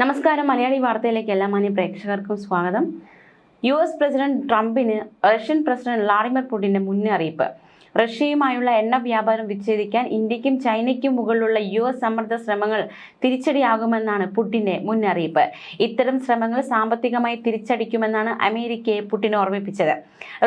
നമസ്കാരം. മലയാളി വാർത്തയിലേക്ക് എല്ലാ മാന്യ പ്രേക്ഷകർക്കും സ്വാഗതം. യു എസ് പ്രസിഡന്റ് ട്രംപിന് റഷ്യൻ പ്രസിഡന്റ് വ്ളാഡിമിർ പുടിന്റെ മുന്നറിയിപ്പ്. റഷ്യയുമായുള്ള എണ്ണ വ്യാപാരം വിച്ഛേദിക്കാൻ ഇന്ത്യക്കും ചൈനയ്ക്കും മുകളിലുള്ള യു എസ് സമ്മർദ്ദ ശ്രമങ്ങൾ തിരിച്ചടിയാകുമെന്നാണ് പുടിന്റെ മുന്നറിയിപ്പ്. ഇത്തരം ശ്രമങ്ങൾ സാമ്പത്തികമായി തിരിച്ചടിക്കുമെന്നാണ് അമേരിക്കയെ പുടിൻ ഓർമ്മിപ്പിച്ചത്.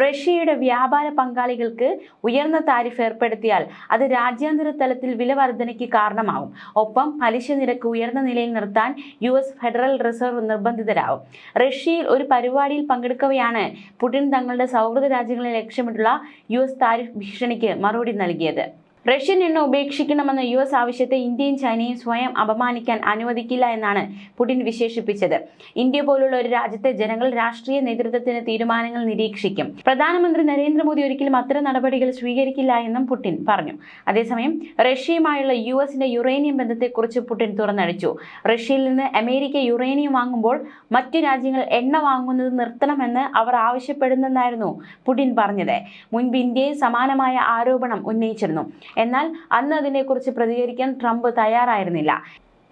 റഷ്യയുടെ വ്യാപാര പങ്കാളികൾക്ക് ഉയർന്ന താരിഫ് ഏർപ്പെടുത്തിയാൽ അത് രാജ്യാന്തര തലത്തിൽ വില വർധനയ്ക്ക് കാരണമാകും. ഒപ്പം പലിശ നിരക്ക് ഉയർന്ന നിലയിൽ നിർത്താൻ യു എസ് ഫെഡറൽ റിസർവ് നിർബന്ധിതരാകും. റഷ്യയിൽ ഒരു പരിപാടിയിൽ പങ്കെടുക്കവെയാണ് പുടിൻ തങ്ങളുടെ സൗഹൃദ രാജ്യങ്ങളെ ലക്ഷ്യമിട്ടുള്ള യു എസ് താരിഫ് ഭീഷണിക്ക് മറുപടി നൽകിയത് റഷ്യൻ എണ്ണ ഉപേക്ഷിക്കണമെന്ന യു എസ് ആവശ്യത്തെ ഇന്ത്യയും ചൈനയും സ്വയം അപമാനിക്കാൻ അനുവദിക്കില്ല എന്നാണ് പുടിൻ വിശേഷിപ്പിച്ചത്. ഇന്ത്യ പോലുള്ള ഒരു രാജ്യത്തെ ജനങ്ങൾ രാഷ്ട്രീയ നേതൃത്വത്തിന് തീരുമാനങ്ങൾ നിരീക്ഷിക്കും. പ്രധാനമന്ത്രി നരേന്ദ്രമോദി ഒരിക്കലും അത്തരം നടപടികൾ സ്വീകരിക്കില്ല എന്നും പുടിൻ പറഞ്ഞു. അതേസമയം റഷ്യയുമായുള്ള യു എസിന്റെ യുറേനിയം ബന്ധത്തെക്കുറിച്ച് പുടിൻ തുറന്നടിച്ചു. റഷ്യയിൽ നിന്ന് അമേരിക്ക യുറേനിയം വാങ്ങുമ്പോൾ മറ്റു രാജ്യങ്ങൾ എണ്ണ വാങ്ങുന്നത് നിർത്തണമെന്ന് അവർ ആവശ്യപ്പെടുന്നെന്നായിരുന്നു പുടിൻ പറഞ്ഞത്. മുൻപ് ഇന്ത്യയെ സമാനമായ ആരോപണം ഉന്നയിച്ചിരുന്നു. എന്നാൽ അന്ന് അതിനെക്കുറിച്ച് പ്രതികരിക്കാൻ ട്രംപ് തയ്യാറായിരുന്നില്ല.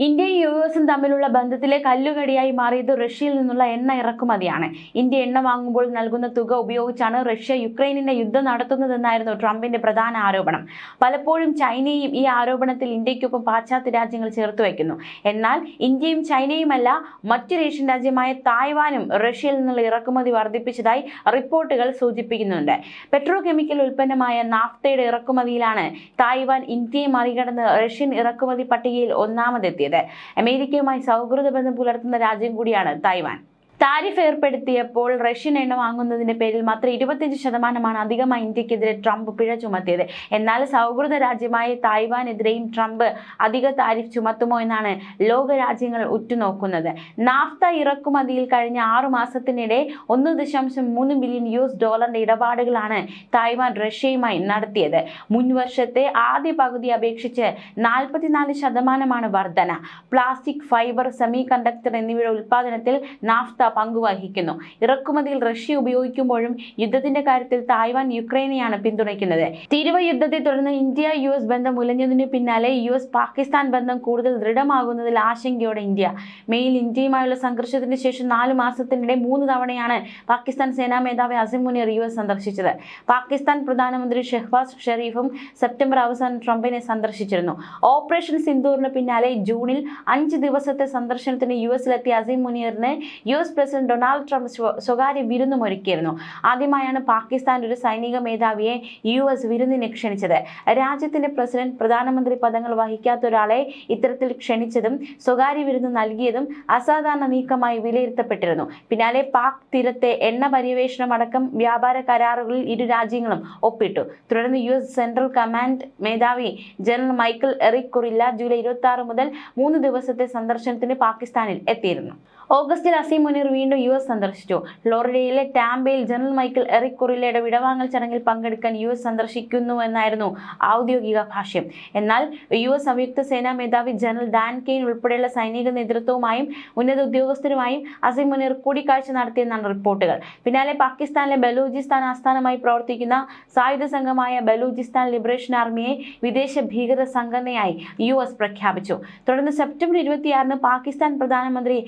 ഇന്ത്യയും യു എസും തമ്മിലുള്ള ബന്ധത്തിലെ കല്ലുകടിയായി മാറിയത് റഷ്യയിൽ നിന്നുള്ള എണ്ണ ഇറക്കുമതിയാണ്. ഇന്ത്യ എണ്ണ വാങ്ങുമ്പോൾ നൽകുന്ന തുക ഉപയോഗിച്ചാണ് റഷ്യ യുക്രൈനിന്റെ യുദ്ധം നടത്തുന്നതെന്നായിരുന്നു ട്രംപിന്റെ പ്രധാന ആരോപണം. പലപ്പോഴും ചൈനയും ഈ ആരോപണത്തിൽ ഇന്ത്യക്കൊപ്പം പാശ്ചാത്യ രാജ്യങ്ങൾ ചേർത്ത് വയ്ക്കുന്നു. എന്നാൽ ഇന്ത്യയും ചൈനയുമല്ല മറ്റൊരു ഏഷ്യൻ രാജ്യമായ തായ്വാനും റഷ്യയിൽ നിന്നുള്ള ഇറക്കുമതി വർദ്ധിപ്പിച്ചതായി റിപ്പോർട്ടുകൾ സൂചിപ്പിക്കുന്നുണ്ട്. പെട്രോ കെമിക്കൽ ഉൽപ്പന്നമായ നാഫ്തയുടെ ഇറക്കുമതിയിലാണ് തായ്വാൻ ഇന്ത്യയെ മറികടന്ന് റഷ്യൻ ഇറക്കുമതി പട്ടികയിൽ ഒന്നാമതെത്തിയത്. അമേരിക്കയുമായി സൗഹൃദ ബന്ധം പുലർത്തുന്ന രാജ്യം കൂടിയാണ് തായ്വാൻ താരിഫ് ഏർപ്പെടുത്തിയപ്പോൾ റഷ്യൻ എണ്ണ വാങ്ങുന്നതിന്റെ പേരിൽ മാത്രം ഇരുപത്തിയഞ്ച് ശതമാനമാണ് അധികമായി ഇന്ത്യക്കെതിരെ ട്രംപ് പിഴ ചുമത്തിയത്. എന്നാൽ സൗഹൃദ രാജ്യമായ തായ്വാനെതിരെയും ട്രംപ് അധിക താരിഫ് ചുമത്തുമോ എന്നാണ് ലോക രാജ്യങ്ങൾ ഉറ്റുനോക്കുന്നത്. നാഫ്ത ഇറക്കുമതിയിൽ കഴിഞ്ഞ ആറു മാസത്തിനിടെ ഒന്ന് ദശാംശം മൂന്ന് ബില്യൺ യു എസ് ഡോളറിന്റെ ഇടപാടുകളാണ് തായ്വാൻ റഷ്യയുമായി നടത്തിയത്. മുൻവർഷത്തെ ആദ്യ പകുതി അപേക്ഷിച്ച് നാൽപ്പത്തിനാല് ശതമാനമാണ് വർധന. പ്ലാസ്റ്റിക് ഫൈബർ സെമി കണ്ടക്ടർ എന്നിവയുടെ ഉൽപ്പാദനത്തിൽ നാഫ്ത പങ്കുവഹിക്കുന്നു. ഇറക്കുമതിയിൽ റഷ്യ ഉപയോഗിക്കുമ്പോഴും യുദ്ധത്തിന്റെ കാര്യത്തിൽ തായ്വാൻ യുക്രൈനെയാണ് പിന്തുണയ്ക്കുന്നത്. തീരുവ യുദ്ധത്തെ തുടർന്ന് ഇന്ത്യ യു എസ് ബന്ധം ഉലഞ്ഞതിനു പിന്നാലെ യു എസ് പാകിസ്ഥാൻ ബന്ധം കൂടുതൽ ദൃഢമാകുന്നതിൽ ആശങ്കയോടെ ഇന്ത്യ. മെയിൽ ഇന്ത്യയുമായുള്ള സംഘർഷത്തിന് ശേഷം നാല് മാസത്തിനിടെ മൂന്ന് തവണയാണ് പാകിസ്ഥാൻ സേനാ മേധാവി അസിം മുനീർ യു എസ് സന്ദർശിച്ചത്. പാകിസ്ഥാൻ പ്രധാനമന്ത്രി ഷെഹ്ബാസ് ഷെരീഫും സെപ്റ്റംബർ അവസാനം ട്രംപിനെ സന്ദർശിച്ചിരുന്നു. ഓപ്പറേഷൻ സിന്ദൂറിന് പിന്നാലെ ജൂണിൽ അഞ്ച് ദിവസത്തെ സന്ദർശനത്തിന് യു എസിലെത്തിയ അസിം മുനീറിന് U S president Donald Trump സ്വകാര്യ സ്വകാര്യ വിരുന്നുമൊരുക്കിയിരുന്നു ആദ്യമായാണ് പാകിസ്ഥാൻ ഒരു സൈനിക മേധാവിയെ യു എസ് വിരുന്നിന് ക്ഷണിച്ചത്. രാജ്യത്തിന്റെ പ്രസിഡന്റ് പ്രധാനമന്ത്രി പദങ്ങൾ വഹിക്കാത്ത ഒരാളെ ഇത്തരത്തിൽ ക്ഷണിച്ചതും സ്വകാര്യ വിരുന്ന് നൽകിയതും അസാധാരണ നീക്കമായി വിലയിരുത്തപ്പെട്ടിരുന്നു. പിന്നാലെ പാക് തീരത്തെ എണ്ണ പര്യവേഷണം അടക്കം വ്യാപാര കരാറുകളിൽ ഇരു രാജ്യങ്ങളും ഒപ്പിട്ടു. തുടർന്ന് യു എസ് സെൻട്രൽ കമാൻഡ് മേധാവി general Michael Erik Kurilla July ഇരുപത്തി മുതൽ മൂന്ന് ദിവസത്തെ സന്ദർശനത്തിന് പാകിസ്ഥാനിൽ എത്തിയിരുന്നു. ഓഗസ്റ്റിൽ അസീം മുനീർ വീണ്ടും യു എസ് സന്ദർശിച്ചു. ഫ്ലോറിഡയിലെ ടാംബയിൽ ജനറൽ മൈക്കിൾ എറിക് കുറിലയുടെ വിടവാങ്ങൽ ചടങ്ങിൽ പങ്കെടുക്കാൻ യു എസ് സന്ദർശിക്കുന്നു എന്നായിരുന്നു ഔദ്യോഗിക ഭാഷ്യം. എന്നാൽ യു എസ് സംയുക്ത സേനാ മേധാവി ജനറൽ ഡാൻ കെയ്ൻ ഉൾപ്പെടെയുള്ള സൈനിക നേതൃത്വവുമായും ഉന്നത ഉദ്യോഗസ്ഥരുമായും അസീം മുനീർ കൂടിക്കാഴ്ച നടത്തിയെന്നാണ് റിപ്പോർട്ടുകൾ. പിന്നാലെ പാകിസ്ഥാനിലെ ബലൂചിസ്ഥാൻ ആസ്ഥാനമായി പ്രവർത്തിക്കുന്ന സായുധ സംഘമായ ബലൂചിസ്ഥാൻ ലിബറേഷൻ ആർമിയെ വിദേശ ഭീകര സംഘടനയായി യു എസ് പ്രഖ്യാപിച്ചു. തുടർന്ന് സെപ്റ്റംബർ ഇരുപത്തിയാറിന് പാകിസ്ഥാൻ പ്രധാനമന്ത്രി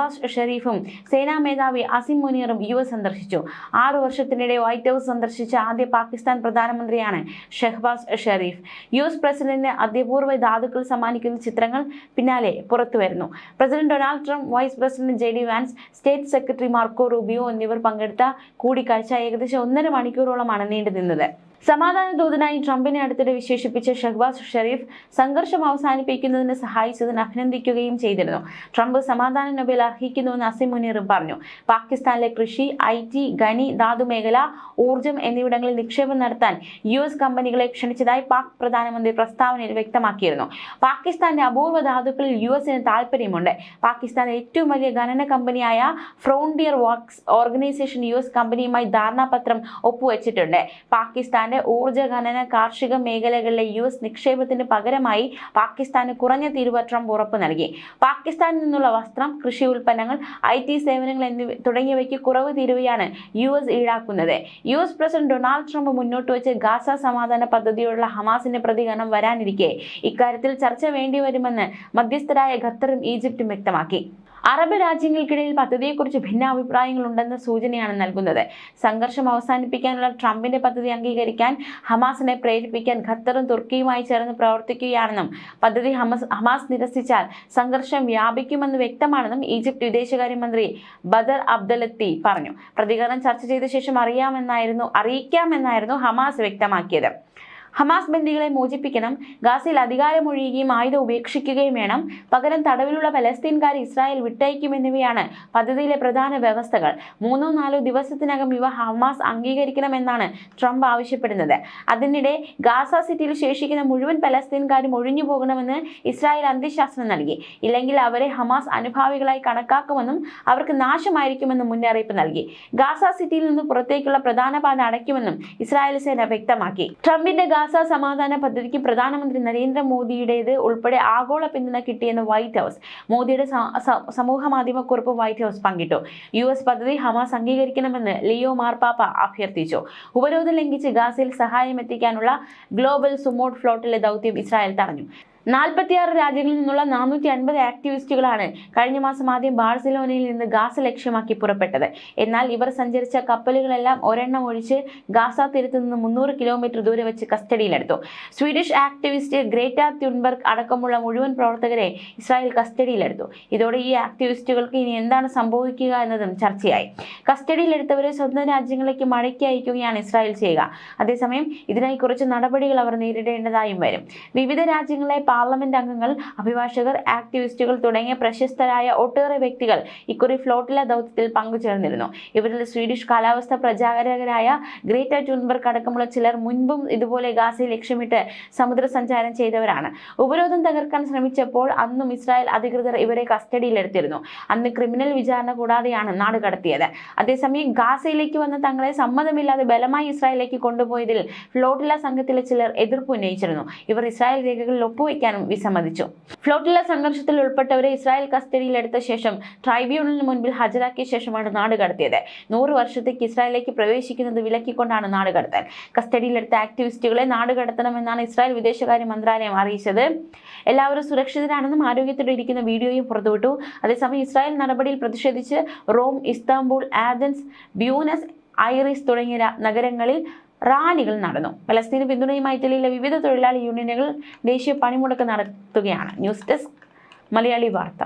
ഷെഹ്ബാസ് ഷെരീഫും സേനാ മേധാവി അസിം മുനീറും യു എസ് സന്ദർശിച്ചു. ആറു വർഷത്തിനിടെ വൈറ്റ് ഹൗസ് സന്ദർശിച്ച ആദ്യ പാകിസ്ഥാൻ പ്രധാനമന്ത്രിയാണ് ഷെഹ്ബാസ് ഷെരീഫ്. യു എസ് പ്രസിഡന്റിന് അത്യപൂർവ ധാതുക്കൾ സമ്മാനിക്കുന്ന ചിത്രങ്ങൾ പിന്നാലെ പുറത്തുവരുന്നു president Donald Trump vice president J D Vance state secretary Marco Rubio എന്നിവർ പങ്കെടുത്ത കൂടിക്കാഴ്ച ഏകദേശം ഒന്നര മണിക്കൂറോളമാണ് നീണ്ടുനിന്നത്. സമാധാന ദൂതനായി ട്രംപിനെ അടുത്തിടെ വിശേഷിപ്പിച്ച ഷഹ്ബാസ് ഷെരീഫ് സംഘർഷം അവസാനിപ്പിക്കുന്നതിന് സഹായിച്ചതിന് അഭിനന്ദിക്കുകയും ചെയ്തിരുന്നു. ട്രംപ് സമാധാന നൊബേൽ അർഹിക്കുന്നുവെന്ന് അസിം മുനീറും പറഞ്ഞു. പാകിസ്ഥാനിലെ കൃഷി ഐ ടി ഖനി ധാതു മേഖല ഊർജം എന്നിവിടങ്ങളിൽ നിക്ഷേപം നടത്താൻ യു എസ് കമ്പനികളെ ക്ഷണിച്ചതായി പാക് പ്രധാനമന്ത്രി പ്രസ്താവനയിൽ വ്യക്തമാക്കിയിരുന്നു. പാകിസ്ഥാന്റെ അപൂർവ ധാതുക്കളിൽ യു എസിന് താല്പര്യമുണ്ട് പാകിസ്ഥാനിലെ ഏറ്റവും വലിയ ഖനന കമ്പനിയായ Frontier Works Organization U S കമ്പനിയുമായി ധാരണാപത്രം ഒപ്പുവെച്ചിട്ടുണ്ട്. പാകിസ്ഥാന്റെ ഊർജ ഖനന കാർഷിക മേഖലകളിലെ യു എസ് നിക്ഷേപത്തിന് പകരമായി പാകിസ്ഥാന് കുറഞ്ഞ തീരുവ ട്രംപ് ഉറപ്പ് നൽകി. പാകിസ്ഥാനിൽ നിന്നുള്ള വസ്ത്രം കൃഷി ഉൽപ്പന്നങ്ങൾ ഐ ടി സേവനങ്ങൾ എന്നിവ തുടങ്ങിയവയ്ക്ക് കുറവ് തീരുവയാണ് യു എസ് ഈടാക്കുന്നത്. U S president Donald Trump മുന്നോട്ട് വെച്ച് ഗാസ സമാധാന പദ്ധതിയോടുള്ള ഹമാസിന്റെ പ്രതികരണം വരാനിരിക്കെ. ഇക്കാര്യത്തിൽ ചർച്ച വേണ്ടിവരുമെന്ന് മധ്യസ്ഥരായ ഖത്തറും ഈജിപ്തും വ്യക്തമാക്കി. അറബ് രാജ്യങ്ങൾക്കിടയിൽ പദ്ധതിയെക്കുറിച്ച് ഭിന്നാഭിപ്രായങ്ങളുണ്ടെന്ന സൂചനയാണ് നൽകുന്നത്. സംഘർഷം അവസാനിപ്പിക്കാനുള്ള ട്രംപിന്റെ പദ്ധതി അംഗീകരിക്കാൻ ഹമാസിനെ പ്രേരിപ്പിക്കാൻ ഖത്തറും തുർക്കിയുമായി ചേർന്ന് പ്രവർത്തിക്കുകയാണെന്നും പദ്ധതി ഹമസ് ഹമാസ് നിരസിച്ചാൽ സംഘർഷം വ്യാപിക്കുമെന്ന് വ്യക്തമാണെന്നും ഈജിപ്ത് വിദേശകാര്യമന്ത്രി ബദർ അബ്ദലത്തി പറഞ്ഞു. പ്രതികരണം ചർച്ച ചെയ്ത ശേഷം അറിയാമെന്നായിരുന്നു അറിയിക്കാമെന്നായിരുന്നു ഹമാസ് വ്യക്തമാക്കിയത്. ഹമാസ് ബന്ദികളെ മോചിപ്പിക്കണം ഗാസയിൽ അധികാരമൊഴിയുകയും ആയുധം ഉപേക്ഷിക്കുകയും വേണം. പകരം തടവിലുള്ള പലസ്തീൻകാരെ ഇസ്രായേൽ വിട്ടയക്കും എന്നിവയാണ് പദ്ധതിയിലെ പ്രധാന വ്യവസ്ഥകൾ. മൂന്നോ നാലോ ദിവസത്തിനകം ഇവ ഹമാസ് അംഗീകരിക്കണമെന്നാണ് ട്രംപ് ആവശ്യപ്പെടുന്നത്. അതിനിടെ ഗാസ സിറ്റിയിൽ ശേഷിക്കുന്ന മുഴുവൻ പലസ്തീൻകാരും ഒഴിഞ്ഞു പോകണമെന്ന് ഇസ്രായേൽ അന്ത്യശാസ്ത്രം നൽകി. ഇല്ലെങ്കിൽ അവരെ ഹമാസ് അനുഭാവികളായി കണക്കാക്കുമെന്നും അവർക്ക് നാശമായിരിക്കുമെന്നും മുന്നറിയിപ്പ് നൽകി. ഗാസ സിറ്റിയിൽ നിന്ന് പുറത്തേക്കുള്ള പ്രധാന പാത അടയ്ക്കുമെന്നും ഇസ്രായേൽ സേന വ്യക്തമാക്കി. ട്രംപിന്റെ ഗാസ സമാധാന പദ്ധതിക്ക് പ്രധാനമന്ത്രി നരേന്ദ്രമോദിയുടേത് ഉൾപ്പെടെ ആഗോള പിന്തുണ കിട്ടിയെന്ന് വൈറ്റ് ഹൗസ്. മോദിയുടെ സമൂഹ മാധ്യമക്കുറിപ്പ് വൈറ്റ് ഹൗസ് പങ്കിട്ടു. യു എസ് പദ്ധതി ഹമാസ് അംഗീകരിക്കണമെന്ന് ലിയോ മാർപാപ്പ അഭ്യർത്ഥിച്ചു. ഉപരോധം ലംഘിച്ച് ഗാസയിൽ സഹായം എത്തിക്കാനുള്ള ഗ്ലോബൽ സുമോട്ട് ഫ്ലോട്ടിലെ ദൗത്യം ഇസ്രായേൽ തടഞ്ഞു. നാൽപ്പത്തിയാറ് രാജ്യങ്ങളിൽ നിന്നുള്ള നാനൂറ്റി അൻപത് ആക്ടിവിസ്റ്റുകളാണ് കഴിഞ്ഞ മാസം ആദ്യം ബാഴ്സലോനയിൽ നിന്ന് ഗാസ ലക്ഷ്യമാക്കി പുറപ്പെട്ടത്. എന്നാൽ ഇവർ സഞ്ചരിച്ച കപ്പലുകളെല്ലാം ഒരെണ്ണം ഒഴിച്ച് ഗാസ തീരത്ത് നിന്ന് മുന്നൂറ് കിലോമീറ്റർ ദൂരെ വെച്ച് കസ്റ്റഡിയിലെടുത്തു. സ്വീഡിഷ് ആക്ടിവിസ്റ്റ് ഗ്രേറ്റ ത്യുൻബർഗ് അടക്കമുള്ള മുഴുവൻ പ്രവർത്തകരെ ഇസ്രായേൽ കസ്റ്റഡിയിലെടുത്തു. ഇതോടെ ഈ ആക്ടിവിസ്റ്റുകൾക്ക് ഇനി എന്താണ് സംഭവിക്കുക എന്നതും ചർച്ചയായി. കസ്റ്റഡിയിലെടുത്തവരെ സ്വന്തം രാജ്യങ്ങളിലേക്ക് മടക്കി അയക്കുകയാണ് ഇസ്രായേൽ ചെയ്യുക. അതേസമയം ഇതിനായി കുറച്ച് നടപടികൾ അവർ നേരിടേണ്ടതായും വരും. വിവിധ രാജ്യങ്ങളിലെ പാർലമെന്റ് അംഗങ്ങൾ അഭിഭാഷകർ ആക്ടിവിസ്റ്റുകൾ തുടങ്ങിയ പ്രശസ്തരായ ഒട്ടേറെ വ്യക്തികൾ ഇക്കുറി ഫ്ലോട്ടില ദൗത്യത്തിൽ പങ്കുചേർന്നിരുന്നു. ഇവരിൽ സ്വീഡിഷ് കാലാവസ്ഥ പ്രചാരകരായ ഗ്രേറ്റർ ട്യൂൺബർഗ് അടക്കമുള്ള ചിലർ മുൻപും ഇതുപോലെ ഗാസയെ ലക്ഷ്യമിട്ട് സമുദ്ര സഞ്ചാരം ചെയ്തവരാണ്. ഉപരോധം തകർക്കാൻ ശ്രമിച്ചപ്പോൾ അന്നും ഇസ്രായേൽ അധികൃതർ ഇവരെ കസ്റ്റഡിയിലെടുത്തിരുന്നു അന്ന് ക്രിമിനൽ വിചാരണ കൂടാതെയാണ് നാട് കടത്തിയത്. അതേസമയം ഗാസയിലേക്ക് വന്ന തങ്ങളെ സമ്മതമില്ലാതെ ബലമായി ഇസ്രായേലിലേക്ക് കൊണ്ടുപോയതിൽ ഫ്ലോട്ടില സംഘത്തിലെ ചിലർ എതിർപ്പ് ഉന്നയിച്ചിരുന്നു. ഇവർ ഇസ്രായേൽ രേഖകളിൽ ഒപ്പുവെക്കാനും വിസമ്മതിച്ചു ഫ്ലോട്ടില സംഘർഷത്തിൽ ഉൾപ്പെട്ടവരെ ഇസ്രായേൽ കസ്റ്റഡിയിലെടുത്ത ശേഷം ട്രൈബ്യൂണലിന് മുൻപിൽ ഹാജരാക്കിയ ശേഷമാണ് നാട് കടത്തിയത്. നൂറ് വർഷത്തേക്ക് ഇസ്രായേലിലേക്ക് പ്രവേശിക്കുന്നത് വിലക്കിക്കൊണ്ടാണ് നാട് കടത്തൽ. കസ്റ്റഡിയിലെടുത്ത ആക്ടിവിസ്റ്റുകളെ നാട് കടത്തണമെന്നാണ് ഇസ്രായേൽ വിദേശകാര്യ മന്ത്രാലയം അറിയിച്ചത്. എല്ലാവരും സുരക്ഷിതരാണെന്നും ആരോഗ്യത്തോടെ ഇരിക്കുന്ന വീഡിയോയും പുറത്തുവിട്ടു. അതേസമയം ഇസ്രായേൽ നടപടിയിൽ പ്രതിഷേധിച്ച് Rome Istanbul Athens Buenos Aires തുടങ്ങിയ നഗരങ്ങളിൽ റാലികൾ നടന്നു. പലസ്തീന് പിന്തുണയുമായി ഇറ്റലിയിലെ വിവിധ തൊഴിലാളി യൂണിയനുകൾ ദേശീയ പണിമുടക്ക് നടത്തുകയാണ്. ന്യൂസ് ഡെസ്ക് മലയാളി വാർത്ത.